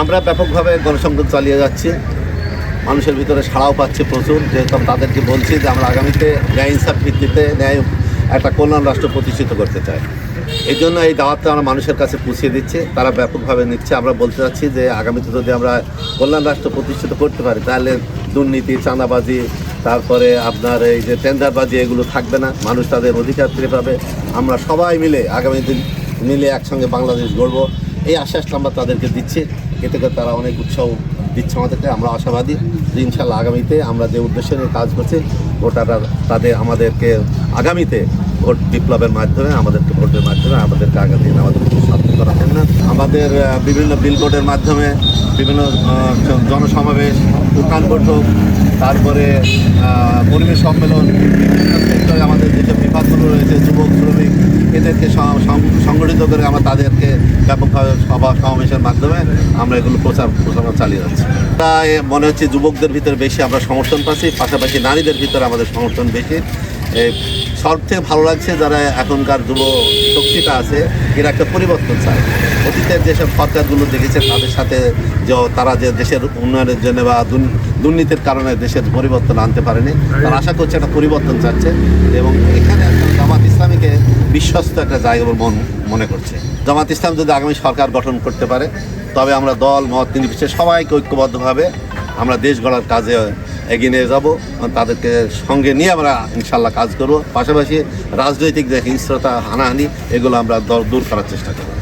আমরা ব্যাপকভাবে গণসংযোগ চালিয়ে যাচ্ছি। মানুষের ভিতরে সাড়াও পাচ্ছে প্রচুর। যেহেতু তাদেরকে বলছি যে আমরা আগামীতে ন্যায় ইনসাফ ভিত্তিতে ন্যায় একটা কল্যাণ রাষ্ট্র প্রতিষ্ঠিত করতে চাই। এই জন্য এই দাওয়াতটা আমরা মানুষের কাছে পৌঁছে দিচ্ছি। তারা ব্যাপকভাবে নিচ্ছে। আমরা বলতে চাচ্ছি যে আগামীতে যদি আমরা কল্যাণ রাষ্ট্র প্রতিষ্ঠিত করতে পারি, তাহলে দুর্নীতি, চাঁদাবাজি, তারপরে আপনার এই যে টেন্ডারবাজি, এগুলো থাকবে না। মানুষ তাদের অধিকার ফিরে পাবে। আমরা সবাই মিলে আগামী দিন মিলে একসঙ্গে বাংলাদেশ গড়ব। এই আশ্বাসটা আমরা তাদেরকে দিচ্ছি। এতে করে তারা অনেক উৎসাহ দিচ্ছে আমাদেরকে আমরা আশাবাদী যে ইনশাল্লাহ আগামীতে আমরা যে উদ্দেশ্য নিয়ে কাজ করছি ভোটাররা তাদের আমাদেরকে আগামীতে ভোট বিপ্লবের মাধ্যমে, আমাদেরকে ভোটের মাধ্যমে আমাদেরকে আগামী দিন আমাদেরকে সাধ্য করা না আমাদের বিভিন্ন বিলবোর্ডের মাধ্যমে বিভিন্ন জনসমাবেশ, উত্থান বৈঠক, তারপরে কর্মী সম্মেলন আমাদের যেসব বিভাগগুলো রয়েছে, যুবক, শ্রমিক, এদেরকে করে আমরা তাদেরকে ব্যাপকভাবে সভা সমাবেশের মাধ্যমে আমরা এগুলো প্রচার প্রচারণা চালিয়ে যাচ্ছি। তাই মনে হচ্ছে যুবকদের ভিতরে বেশি আমরা সমর্থন পাচ্ছি, পাশাপাশি নারীদের ভিতরে আমাদের সমর্থন বেশি। সব থেকে ভালো লাগছে যারা এখনকার যুব শক্তিটা আছে, এরা একটা পরিবর্তন চায়। অতীতের যেসব সরকারগুলো দেখেছে, তাদের সাথে যে তারা যে দেশের উন্নয়নের জন্য বা দুর্নী- দুর্নীতির কারণে দেশের পরিবর্তন আনতে পারেনি, তারা আশা করছে একটা পরিবর্তন চাচ্ছে। এবং এখানে বিশ্বস্ত একটা জায়গা মন মনে করছে। জামাত ইসলাম যদি আগামী সরকার গঠন করতে পারে, তবে আমরা দল, মত নির্বিশেষে সবাইকে ঐক্যবদ্ধভাবে আমরা দেশ গড়ার কাজে এগিয়ে নিয়ে যাব তাদেরকে সঙ্গে নিয়ে আমরা ইনশাল্লাহ কাজ করব। পাশাপাশি রাজনৈতিক যে হিংস্রতা, হানাহানি, এগুলো আমরা দূর করার চেষ্টা করব।